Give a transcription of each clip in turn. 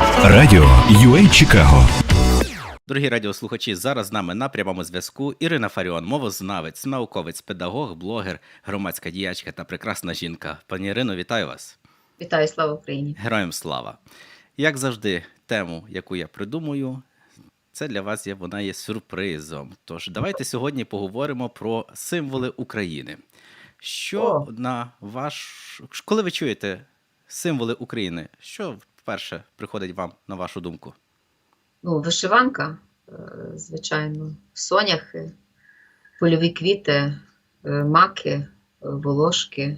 Радіо UA Чикаго. Дорогі радіослухачі, зараз з нами на прямому зв'язку Ірина Фаріон, мовознавець, науковець, педагог, блогер, громадська діячка та прекрасна жінка. Пані Ірино, вітаю вас. Вітаю, слава Україні! Героям слава! Як завжди, тему, яку я придумую, це для вас є вона є сюрпризом. Тож давайте сьогодні поговоримо про символи України. Що О. на ваш коли ви чуєте символи України, що вперше приходить вам на вашу думку? Ну, вишиванка, е, звичайно, соняхи, польові квіти, е, маки, е, волошки.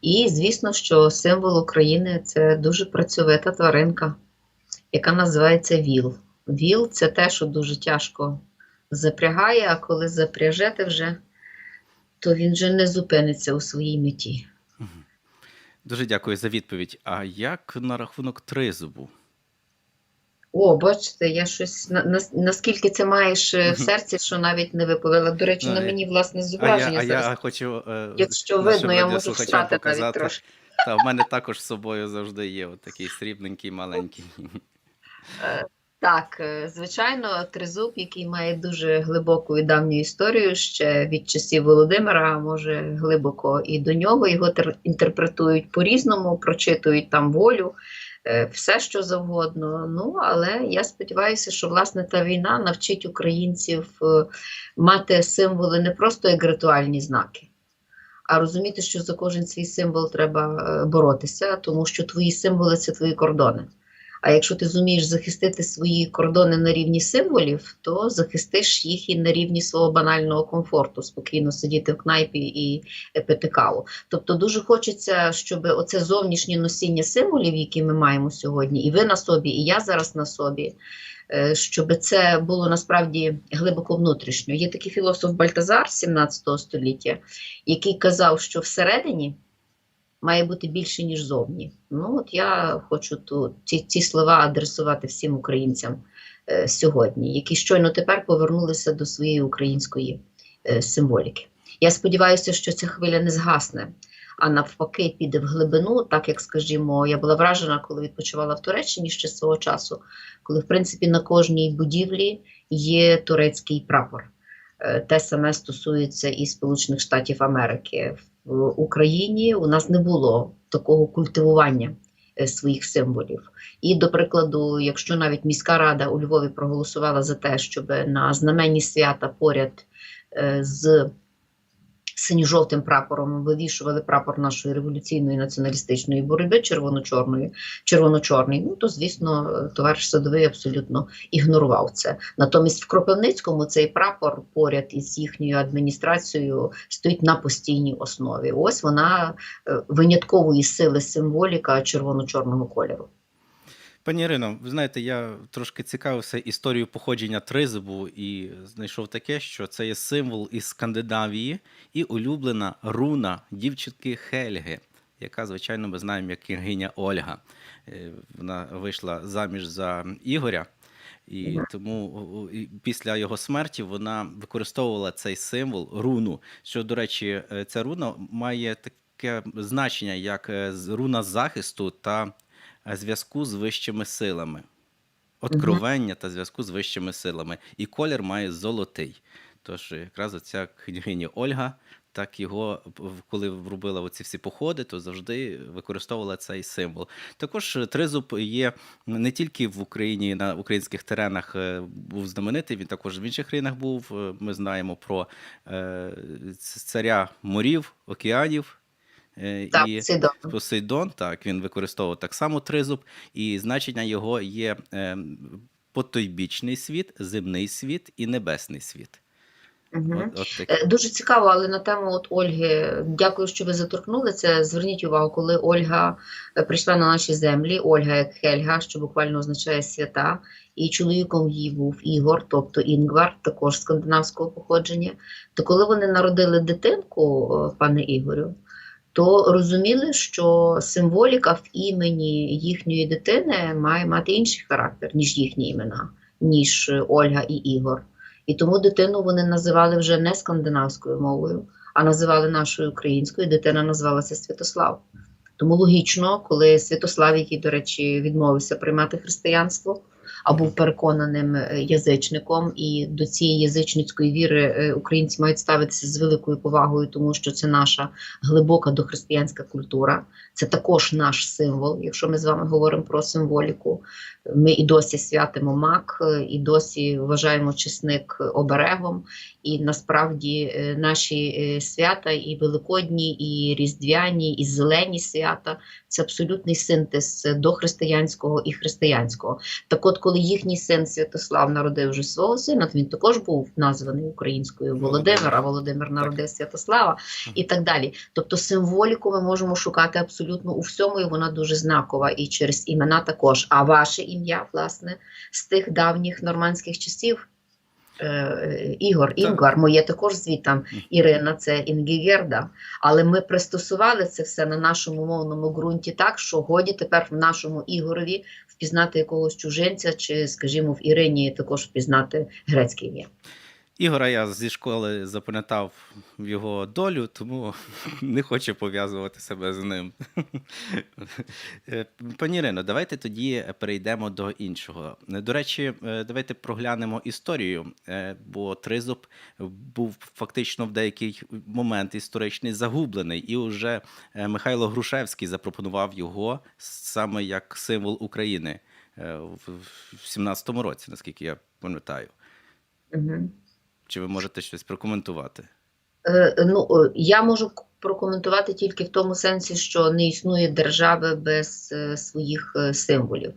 І, звісно, що символ України це дуже працьовита тваринка, яка називається віл. Віл це те, що дуже тяжко запрягає, а коли запряжете вже, то він вже не зупиниться у своїй меті. Дуже дякую за відповідь. А як на рахунок тризубу? О, бачите, я щось на, на, наскільки це маєш е, в серці, що навіть не виповіла. До речі, на мені власне А я, зображення а я хочу, е, Якщо видно, я можу встати навіть трошки. Та в мене також з собою завжди є от такий срібненький маленький. Так, е, звичайно, тризуб, який має дуже глибоку і давню історію, ще від часів Володимира, може глибоко і до нього. Його тер- інтерпретують по-різному, прочитують там волю, е, все що завгодно. Ну, але я сподіваюся, що власне та війна навчить українців е, мати символи не просто як ритуальні знаки. А розуміти, що за кожен свій символ треба боротися, тому що твої символи це твої кордони. А якщо ти зумієш захистити свої кордони на рівні символів, то захистиш їх і на рівні свого банального комфорту, спокійно сидіти в кнайпі і пити каву. Тобто дуже хочеться, щоб оце зовнішнє носіння символів, які ми маємо сьогодні, і ви на собі, і я зараз на собі, е, щоб це було насправді глибоко внутрішньо. Є такий філософ Бальтазар з 17 століття, який казав, що всередині має бути більше, ніж зовні. Ну, от я хочу ту, ці, ці слова адресувати всім українцям е, сьогодні, які щойно тепер повернулися до своєї української е, символіки. Я сподіваюся, що ця хвиля не згасне, а навпаки, піде в глибину, так як, скажімо, я була вражена, коли відпочивала в Туреччині ще свого часу, коли, в принципі, на кожній будівлі є турецький прапор. Е, Те саме стосується і Сполучених Штатів Америки. В Україні у нас не було такого культивування е, своїх символів. І, до прикладу, якщо навіть міська рада у Львові проголосувала за те, щоб на знаменні свята поряд е, з синьо-жовтим прапором вивішували прапор нашої революційної націоналістичної боротьби червоно-чорної, червоно-чорний, ну то звісно, товариш садовий абсолютно ігнорував це. Натомість в Кропивницькому цей прапор поряд із їхньою адміністрацією стоїть на постійній основі. Ось вона е, виняткової сили символіка червоно-чорного кольору. Пані Ірино, ви знаєте, я трошки цікавився історією походження тризубу і знайшов таке, що це є символ із Скандинавії і улюблена руна дівчинки Хельги, яка, звичайно, ми знаємо як княгиня Ольга. Е, Вона вийшла заміж за Ігоря. І тому після його смерті вона використовувала цей символ руну. Що, до речі, е, ця руна має таке значення, як е, руна захисту та зв'язку з вищими силами. Откровення та зв'язку з вищими силами. І колір має золотий. Тож якраз оця княгиня Ольга, так його, коли робила оці всі походи, то завжди використовувала цей символ. Також е, тризуб є не тільки в Україні, на українських теренах е, був знаменитий, він також в інших країнах був. Е, Ми знаємо про царя морів, океанів. Е, Так, і добре. Посейдон, так, він використовував так само тризуб, і значення його є е, потойбічний світ, земний світ і небесний світ. Мгм. От, от. Е, Дуже цікаво, але на тему от Ольги, дякую, що ви заторкнули це. Зверніть увагу, коли Ольга прийшла на наші землі, Ольга як Хельга, що буквально означає свята, і чоловіком її був Ігор, тобто Інгвар, також скандинавського походження. То коли вони народили дитинку, пане Ігорю, то розуміли, що символіка в імені їхньої дитини має мати інший характер, ніж їхні імена, ніж Ольга і Ігор. І тому дитину вони називали вже не скандинавською мовою, а називали нашою українською. Дитина називалася Святослав. Тому логічно, коли Святослав, який, до речі, відмовився приймати християнство, а переконаним е, язичником, і до цієї язичницької віри е, українці мають ставитися з великою повагою, тому що це наша глибока дохристиянська культура. Це також наш символ, якщо ми з вами говоримо про символіку. Ми і досі святимо мак, е, і досі вважаємо чесник оберегом. І насправді е, наші е, свята, і великодні, і різдвяні, і зелені свята це абсолютний синтез дохристиянського і християнського. Так от, коли їхній син Святослав народив вже свого сина, то він також був названий українською Володимир, а Володимир народив Святослава і так далі. Тобто символіку ми можемо шукати абсолютно у всьому, і вона дуже знакова, і через імена також. А ваше ім'я, власне, з тих давніх нормандських часів. е, Ігор, Інгвар, моє також звітам Ірина, це Інгігерда. Але ми пристосували це все на нашому мовному ґрунті так, що годі тепер в нашому Ігорові впізнати якогось чужинця, чи, скажімо, в Ірині також впізнати грецьке ім'я. Ігора я зі школи запам'ятав його долю, тому не хочу пов'язувати себе з ним. Е, Пані Ірино, давайте тоді перейдемо до іншого. До речі, е, давайте проглянемо історію, е, бо Тризуб був фактично в деякий момент історичний загублений, і вже Михайло Грушевський запропонував його саме як символ України в 17-му році, наскільки я пам'ятаю. Угу. Чи ви можете щось прокоментувати? Е, ну, е, я можу прокоментувати тільки в тому сенсі, що не існує держави без е, своїх е, символів.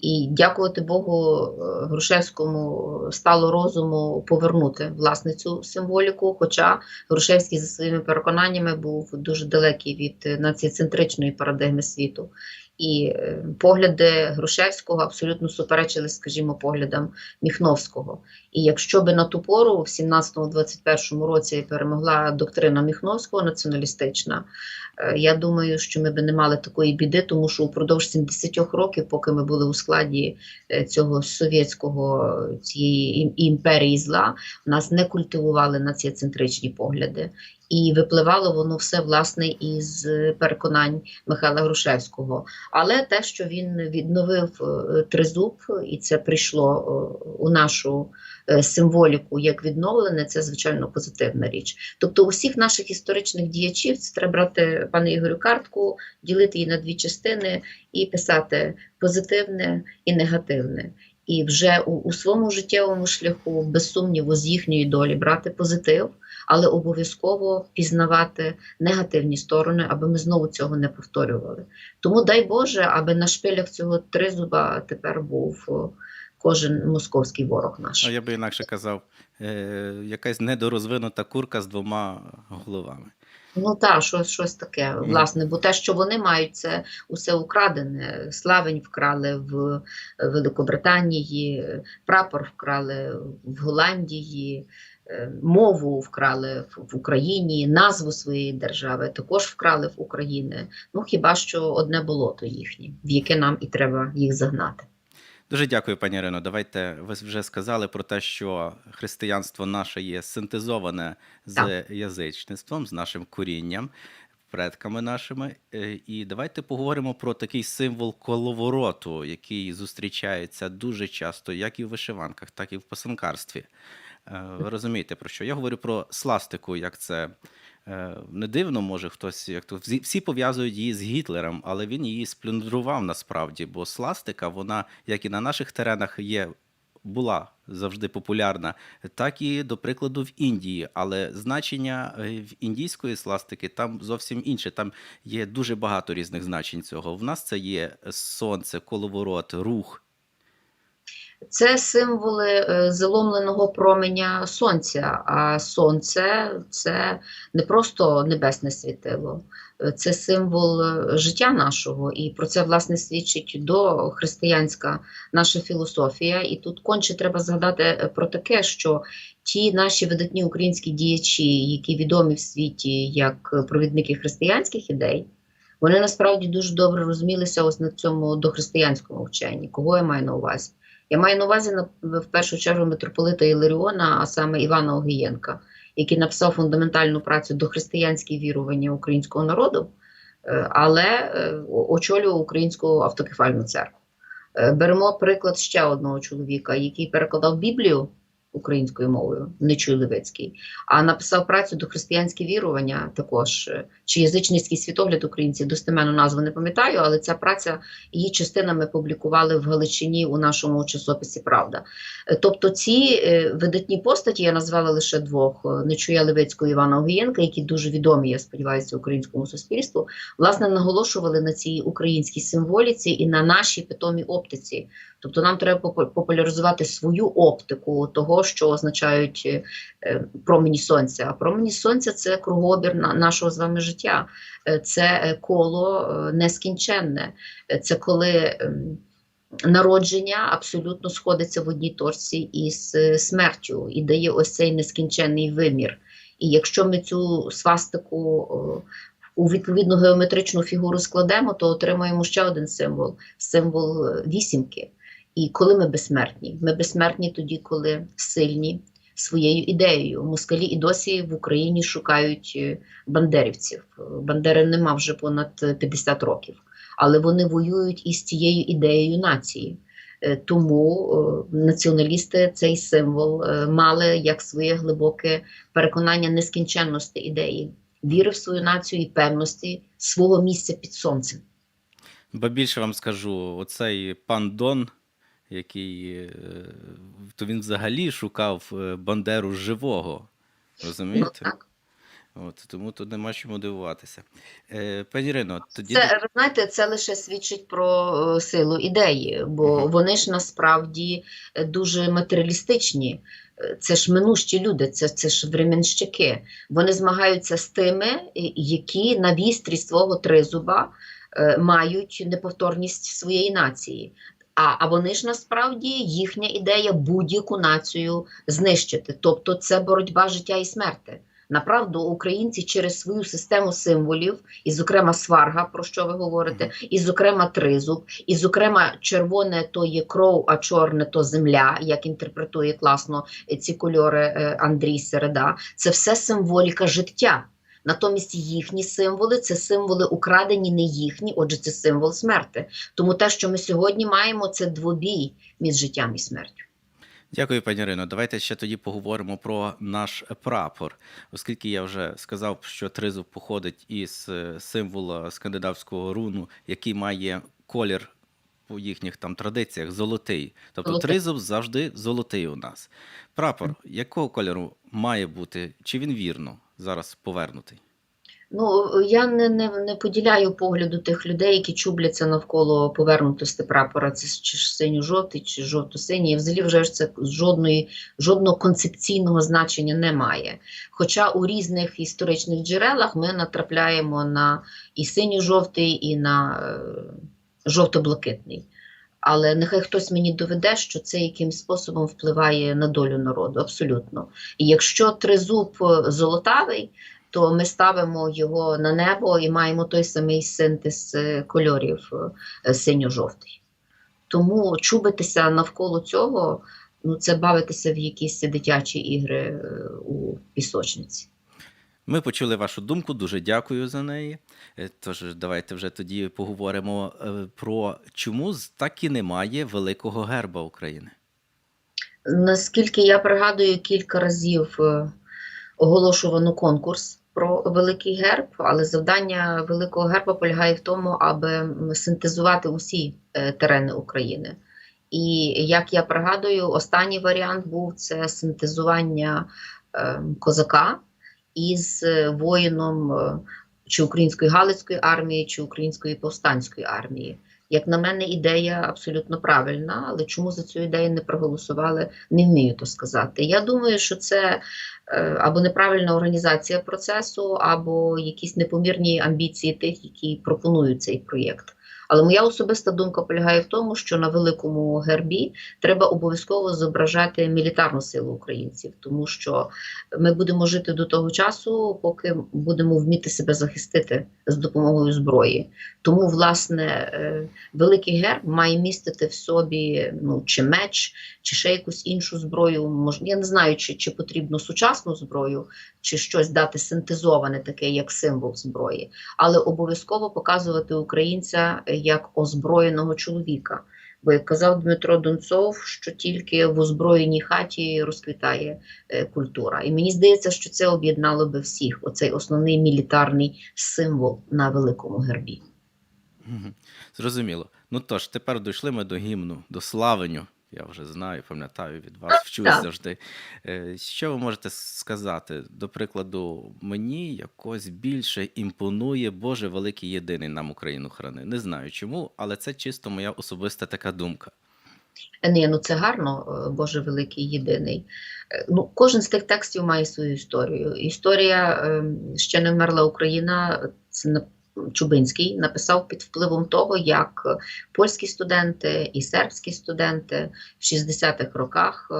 І дякувати Богу, е, Грушевському стало розуму повернути власне цю символіку. Хоча Грушевський за своїми переконаннями був дуже далекий від націоцентричної парадигми світу. І погляди Грушевського абсолютно суперечили, скажімо, поглядам Міхновського. І якщо би на ту пору, в 17-21 році, перемогла доктрина Міхновського націоналістична, е, я думаю, що ми би не мали такої біди, тому що упродовж 70 років, поки ми були у складі е, цього совєтського цієї імперії зла, нас не культивували націоцентричні погляди. І випливало воно все власне із переконань Михайла Грушевського. Але те, що він відновив е, тризуб, і це прийшло у нашу символіку як відновлене, це звичайно позитивна річ. Тобто, у всіх наших історичних діячів це треба брати, пане Ігорю, картку, ділити її на дві частини і писати позитивне і негативне. І вже у, у своєму життєвому шляху, без сумніву, з їхньої долі брати позитив, але обов'язково пізнавати негативні сторони, аби ми знову цього не повторювали. Тому дай Боже, аби на шпилях цього тризуба тепер був кожен московський ворог наш. А я би інакше казав, е, якась недорозвинута курка з двома головами. Ну так, щось, щось таке, власне, бо те, що вони мають, це усе украдене. Славень вкрали в Великобританії, прапор вкрали в Голландії, е, мову вкрали в Україні, назву своєї держави також вкрали в Україні. Ну хіба що одне болото їхнє, в яке нам і треба їх загнати. Дуже дякую, пані Ірино. Давайте ви вже сказали про те, що християнство наше є синтезоване з Так. язичництвом, з нашим корінням, предками нашими. Е, І давайте поговоримо про такий символ коловороту, який зустрічається дуже часто, як і в вишиванках, так і в писанкарстві. Е, Ви розумієте про що? Я говорю про сластику, як це е, не дивно, може хтось як то всі- пов'язують її з Гітлером, але він її сплюндрував насправді, бо сластика, вона, як і на наших теренах, є. Була завжди популярна, так і до прикладу в Індії, але значення е, в індійської сластики там зовсім інше. Там є дуже багато різних значень цього. В нас це є сонце, коловорот, рух. Це символи е, заломленого променя сонця. А сонце це не просто небесне світило, е, це символ е, життя нашого. І про це власне свідчить дохристиянська наша філософія. І тут конче треба згадати про таке, що ті наші видатні українські діячі, які відомі в світі як провідники християнських ідей. Вони насправді дуже добре розумілися ось на цьому дохристиянському вченні. Кого я маю на увазі? Я маю на увазі в першу чергу митрополита Іларіона, а саме Івана Огієнка, який написав фундаментальну працю до християнські вірування українського народу. е, але е, очолював Українську автокефальну церкву. Е, Беремо приклад ще одного чоловіка, який перекладав Біблію українською мовою, Нечуй Левицький, а написав працю до християнське вірування також, е, чи язичницький світогляд українців, достеменно назву не пам'ятаю, але ця праця її частинами публікували в Галичині у нашому часописі Правда. Е, Тобто ці е, видатні постаті я назвала лише двох: Нечуя Левицького Івана Огієнка, які дуже відомі, я сподіваюся, українському суспільству, власне, наголошували на цій українській символіці і на нашій питомій оптиці. Тобто нам треба попу- популяризувати свою оптику того, що означають е, е, промені сонця. А промені сонця це кругообір на- нашого з вами життя, Е, це коло нескінченне, це коли. ем, Народження абсолютно сходиться в одній точці із смертю і дає ось цей нескінченний вимір. І якщо ми цю свастику у відповідну геометричну фігуру складемо, то отримаємо ще один символ символ вісімки. І коли ми безсмертні? Ми безсмертні тоді, коли сильні своєю ідеєю. Москалі і досі в Україні шукають е, бандерівців. Бандери нема вже понад е, 50 років, але вони воюють із цією ідеєю нації. Е, Тому е, націоналісти цей символ мали як своє глибоке переконання нескінченності ідеї, віри в свою націю і певності свого місця під сонцем. Ба більше вам скажу, оцей пан Дон, який е, то він взагалі шукав е, Бандеру живого. Ну, Розумієте? От, тому тут нема чому дивуватися. Е, пані Ірино, тоді Це ви знаєте, це лише свідчить про е, силу ідеї, бо Мгм. вони ж насправді дуже матеріалістичні. Це ж минущі люди, це, це ж временщики. Вони змагаються з тими, які на вістрі свого тризуба мають неповторність своєї нації. А, а вони ж насправді їхня ідея будь-яку націю знищити. Тобто це боротьба життя і смерти. Направду, українці через свою систему символів, і, зокрема, сварга, про що ви говорите, і, зокрема, тризуб, і, зокрема, червоне то є кров, а чорне то земля, як інтерпретує класно е, ці кольори е, Андрій Середа. Це все символіка життя. Натомість їхні символи це символи украдені, не їхні, отже, це символ смерти. Тому те, що ми сьогодні маємо, це двобій між життям і смертю. Дякую, пані Ірино. Давайте ще тоді поговоримо про наш прапор, оскільки я вже сказав, що тризуб походить із е, символа скандинавського руну, який має колір по їхніх там традиціях золотий. Тобто Золотий. тризуб завжди золотий у нас. Прапор якого кольору має бути? Чи він вірно зараз повернутий? Ну, я не, не, не поділяю погляду тих людей, які чубляться навколо повернутості прапора. Це чи синьо-жовтий, чи жовто-синій. І Взагалі вже це жодної, жодного концепційного значення немає. Хоча у різних історичних джерелах ми натрапляємо на і синьо-жовтий, і на е, жовто-блакитний. Але нехай хтось мені доведе, що це якимсь способом впливає на долю народу. Абсолютно. І якщо тризуб е, золотавий, то ми ставимо його на небо і маємо той самий синтез е, кольорів е, синьо-жовтий. Тому чубитися навколо цього, ну це бавитися в якісь дитячі ігри у пісочниці. Ми почули вашу думку, дуже дякую за неї. Е, Тож давайте вже тоді поговоримо е, про чому так і немає великого герба України. Наскільки я пригадую, кілька разів е, оголошувано конкурс про великий герб, але завдання великого герба полягає в тому, аби синтезувати усі терени України. І як я пригадую, останній варіант був це синтезування е, козака із е, воїном е, чи української галицької армії, чи української повстанської армії. Як на мене, ідея абсолютно правильна, але чому за цю ідею не проголосували, не вмію то сказати. Я думаю, що це е, або неправильна організація процесу, або якісь непомірні амбіції тих, які пропонують цей проєкт. Але моя особиста думка полягає в тому, що на великому гербі треба обов'язково зображати мілітарну силу українців, тому що ми будемо жити до того часу, поки будемо вміти себе захистити з допомогою зброї. Тому, власне, е, великий герб має містити в собі ну, чи меч, чи ще якусь іншу зброю. Мож... Я не знаю, чи, чи потрібно сучасну зброю, чи щось дати синтезоване, таке як символ зброї, але обов'язково показувати українця як озброєного чоловіка. Бо як казав Дмитро Донцов, що тільки в озброєній хаті розквітає е, культура. І мені здається, що це об'єднало би всіх. Оцей основний мілітарний символ на великому гербі. Зрозуміло. Ну тож, тепер дійшли ми до гімну, до славенню. Я вже знаю, пам'ятаю від вас, вчусь так. завжди. Е, Що ви можете сказати? До прикладу, мені якось більше імпонує Боже великий єдиний нам Україну храни. Не знаю чому, але це чисто моя особиста така думка. Е, Ні, ну це гарно, е, Боже великий єдиний. Ну, кожен з тих текстів має свою історію. Історія е, ще не вмерла Україна. Це Чубинський написав під впливом того, як е, польські студенти і сербські студенти в 60-х роках е,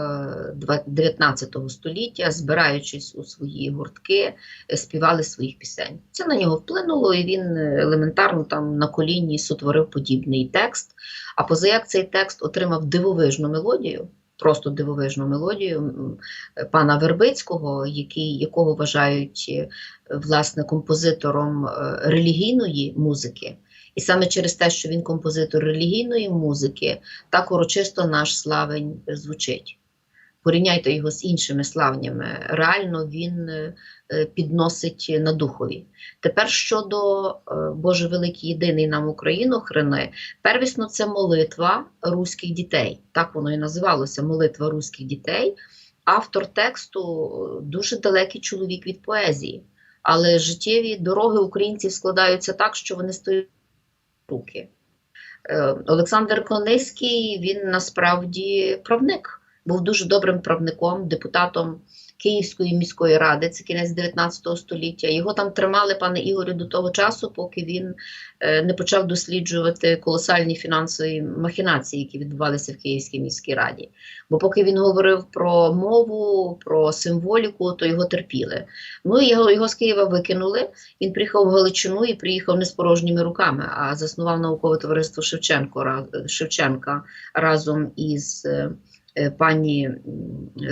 два- 19 століття, збираючись у свої гуртки, е, співали своїх пісень. Це на нього вплинуло, і він е, елементарно там на коліні сотворив подібний текст. А позаяк цей текст отримав дивовижну мелодію, просто дивовижну мелодію пана Вербицького, який, якого вважають е, власне композитором е, релігійної музики. І саме через те, що він композитор релігійної музики, так урочисто наш славень звучить. Порівняйте його з іншими славнями. Реально він е, е, підносить на духові. Тепер щодо е, Боже великий єдиний нам Україну храни, первісно це молитва руських дітей. Так воно і називалося молитва руських дітей. Автор тексту дуже далекий чоловік від поезії, але життєві дороги українців складаються так, що вони стоять руки. Олександр Кониський він насправді правник, був дуже добрим правником, депутатом Київської міської ради, це кінець 19 століття. Його там тримали, пане Ігорю, до того часу, поки він е, не почав досліджувати колосальні фінансові махінації, які відбувалися в Київській міській раді. Бо поки він говорив про мову, про символіку, то його терпіли. Ну його, його з Києва викинули. Він приїхав в Галичину і приїхав не з порожніми руками, а заснував наукове товариство Шевченко, Шевченка разом із е, пані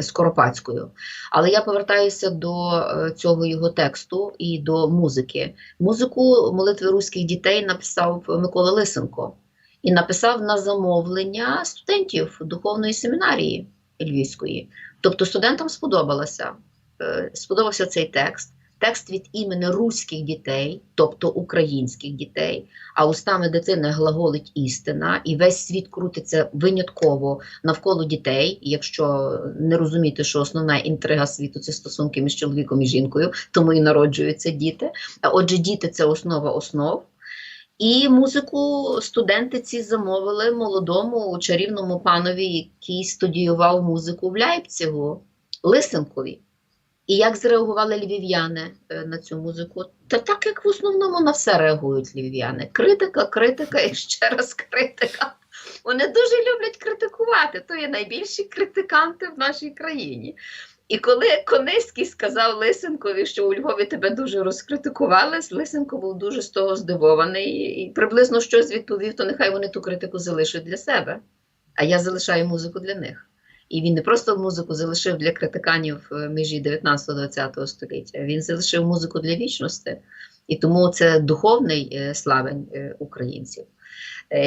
Скоропадською. Але я повертаюся до е, цього його тексту і до музики. Музику молитви руських дітей написав Микола Лисенко і написав на замовлення студентів духовної семінарії Львівської. Тобто студентам сподобалося, е, сподобався цей текст. Текст від імені руських дітей, тобто українських дітей, а устами дитини глаголить істина, і весь світ крутиться винятково навколо дітей. Якщо не розуміти, що основна інтрига світу це стосунки між чоловіком і жінкою, тому і народжуються діти. Отже, діти це основа основ. І музику студенти ці замовили молодому чарівному панові, який студіював музику в Ляйпцигу, Лисенкові. І як зреагували львів'яни е, на цю музику? Та так, як в основному на все реагують львів'яни. Критика, критика і ще раз критика. Вони дуже люблять критикувати. То є найбільші критиканти в нашій країні. І коли Кониський сказав Лисенкові, що у Львові тебе дуже розкритикували, Лисенко був дуже з того здивований і приблизно щось відповів, то нехай вони ту критику залишать для себе. А я залишаю музику для них. І він не просто музику залишив для критиканів е, межі 19-20 століття, він залишив музику для вічності. І тому це духовний е, славень е, українців.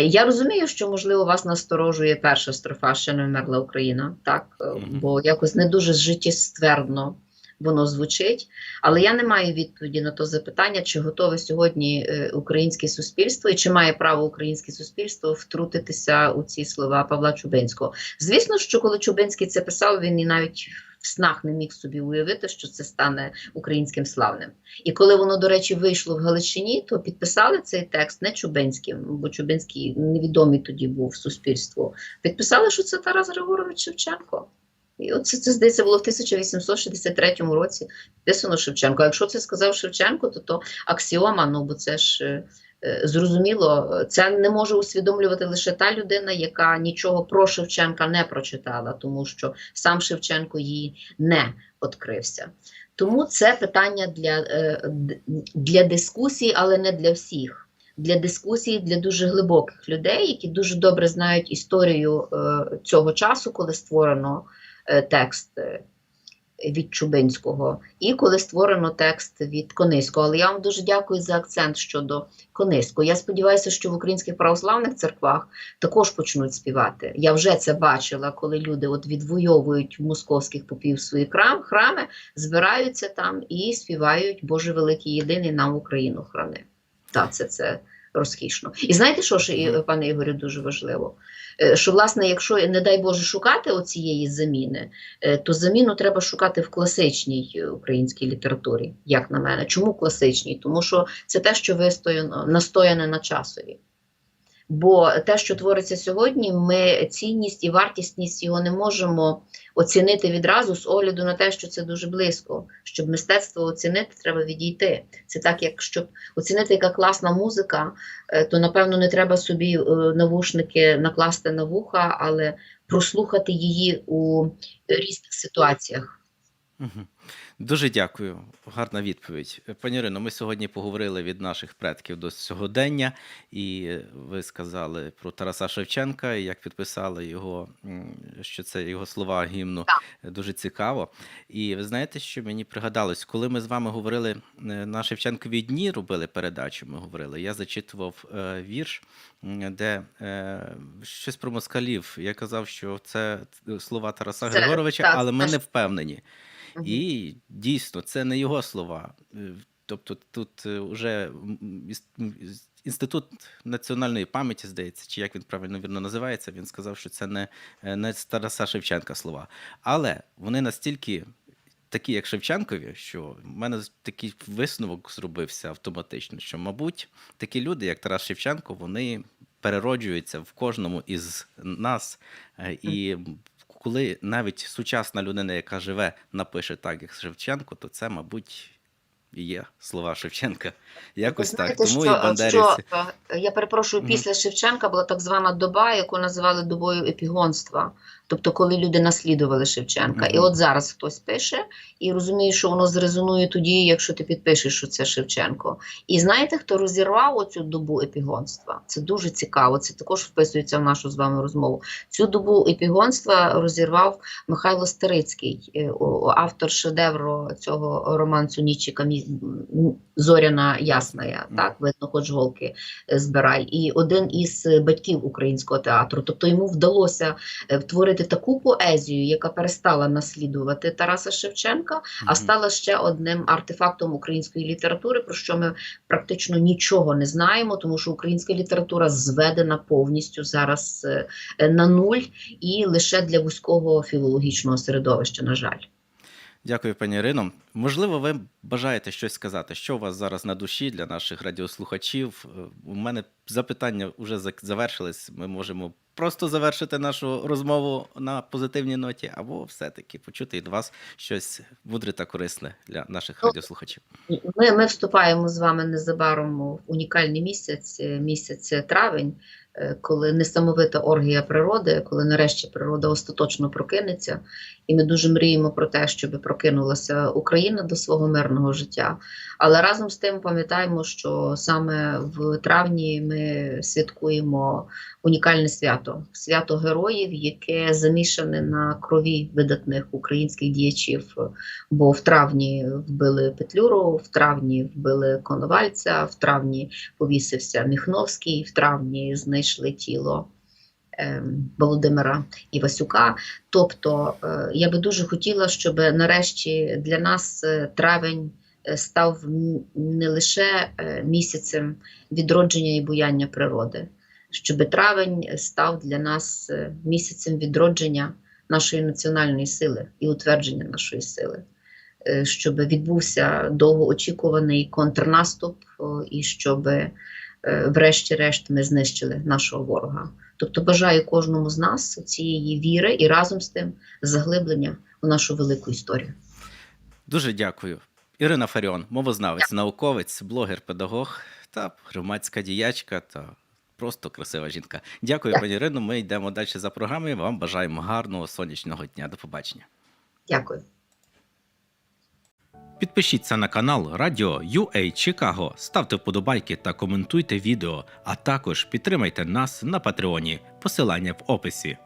Я розумію, що можливо вас насторожує перша строфа ще не вмерла Україна, так бо якось не дуже життєствердно воно звучить. Але я не маю відповіді на то запитання, чи готове сьогодні е, українське суспільство і чи має право українське суспільство втрутитися у ці слова Павла Чубинського. Звісно, що коли Чубинський це писав, він і навіть в снах не міг собі уявити, що це стане українським славним. І коли воно, до речі, вийшло в Галичині, то підписали цей текст не Чубинським, бо Чубинський невідомий тоді був суспільству. Підписали, що це Тарас Григорович Шевченко. І от це, це здається було в 1863 році. Підписано Шевченко. Якщо це сказав Шевченко, то то аксіома, ну бо це ж е, Е, Зрозуміло, це не може усвідомлювати лише та людина, яка нічого про Шевченка не прочитала, тому що сам Шевченко їй не відкрився. Тому це питання для, е, для дискусії, але не для всіх. Для дискусії для дуже глибоких людей, які дуже добре знають історію е, цього часу, коли створено текст е, від Чубинського, і коли створено текст від Кониського. Але я вам дуже дякую за акцент щодо Кониського. Я сподіваюся, що в українських православних церквах також почнуть співати. Я вже це бачила, коли люди от відвоюють московських попів свої крам, храми, збираються там і співають Боже великий єдиний нам Україну храни. Так, це, це розкішно. І знаєте, що ж, пане Ігорю, дуже важливо? Е, Що, власне, якщо, не дай Боже, шукати оцієї заміни, е, то заміну треба шукати в класичній е, українській літературі, як на мене. Чому класичній? Тому що це те, що вистояно, настояне на часові. Бо те, що твориться сьогодні, ми цінність і вартісність його не можемо оцінити відразу з огляду на те, що це дуже близько. Щоб мистецтво оцінити, треба відійти. Це так, як щоб оцінити, яка класна музика, е, то напевно не треба собі е, навушники накласти на вуха, але прослухати її у різних ситуаціях. Дуже дякую. Гарна відповідь. Пані Ірино, ми сьогодні поговорили від наших предків до сьогодення, і ви сказали про Тараса Шевченка, і як підписали його, що це його слова гімну. Дуже цікаво. І ви знаєте, що мені пригадалось, коли ми з вами говорили е, на Шевченкові дні, робили передачу, ми говорили, я зачитував е, вірш, де е, щось про москалів. Я казав, що це слова Тараса Це, Григоровича, так, але ми наш- не впевнені. І дійсно, це не його слова. Е, Тобто тут вже інститут національної пам'яті, здається, чи як він правильно вірно називається, він сказав, що це не, е, не Тараса Шевченка слова. Але вони настільки такі, як Шевченкові, що в мене такий висновок зробився автоматично, що, мабуть, такі люди, як Тарас Шевченко, вони перероджуються в кожному із нас. Е, І коли навіть сучасна людина, яка живе, напише так, як Шевченко, то це, мабуть, і є слова Шевченка. Якось Знаєте, так. Тому що, і бандерівці. що, е, я перепрошую, після Шевченка була так звана доба, яку називали добою епігонства. Тобто, коли люди наслідували Шевченка. І от зараз хтось пише і розуміє, що воно зрезонує тоді, якщо ти підпишеш, що це Шевченко. І знаєте, хто розірвав оцю добу епігонства? Це дуже цікаво. Це також вписується в нашу з вами розмову. Цю добу епігонства розірвав Михайло Старицький, е, автор шедевру цього романсу м, Зоряна Ясна. Так, видно, хоч голки е, збирай. І один із е, батьків українського театру. Тобто йому вдалося е, втворити таку поезію, яка перестала наслідувати Тараса Шевченка, а стала ще одним артефактом української літератури, про що ми практично нічого не знаємо, тому що українська література зведена повністю зараз е, е, на нуль і лише для вузького філологічного середовища, на жаль. Дякую, пані Ірино. Можливо, ви бажаєте щось сказати, що у вас зараз на душі для наших радіослухачів. Е, У мене запитання вже завершились. Ми можемо просто завершити нашу розмову на позитивній ноті, або все-таки почути від вас щось мудре та корисне для наших Ну, радіослухачів. Ми, ми вступаємо з вами незабаром в унікальний місяць, е, місяць травень, е, коли несамовита оргія природи, коли нарешті природа остаточно прокинеться, і ми дуже мріємо про те, щоб прокинулася Україна до свого мирного життя. Але разом з тим пам'ятаємо, що саме в травні ми святкуємо унікальне свято свято героїв, яке замішане на крові видатних українських діячів. Бо в травні вбили Петлюру, в травні вбили Коновальця, в травні повісився Міхновський, в травні знайшли тіло ем, Володимира Івасюка. Тобто е, я би дуже хотіла, щоб нарешті для нас е, травень е, став не лише місяцем відродження і буяння природи, щоб травень став для нас е, місяцем відродження нашої національної сили і утвердження нашої сили. Е, Щоб відбувся довгоочікуваний контрнаступ, і щоб, е, врешті-решт, ми знищили нашого ворога. Тобто бажаю кожному з нас цієї віри і разом з тим заглиблення у нашу велику історію. Дуже дякую. Ірина Фаріон, мовознавець, науковець, блогер, педагог. та громадська діячка та просто красива жінка. Дякую, Дякую. пані Ірино. Ми йдемо далі за програмою. Вам бажаємо гарного сонячного дня. До побачення. Дякую. Підпишіться на канал Радіо UA Чикаго, ставте вподобайки та коментуйте відео, а також підтримайте нас на Патреоні. Посилання в описі.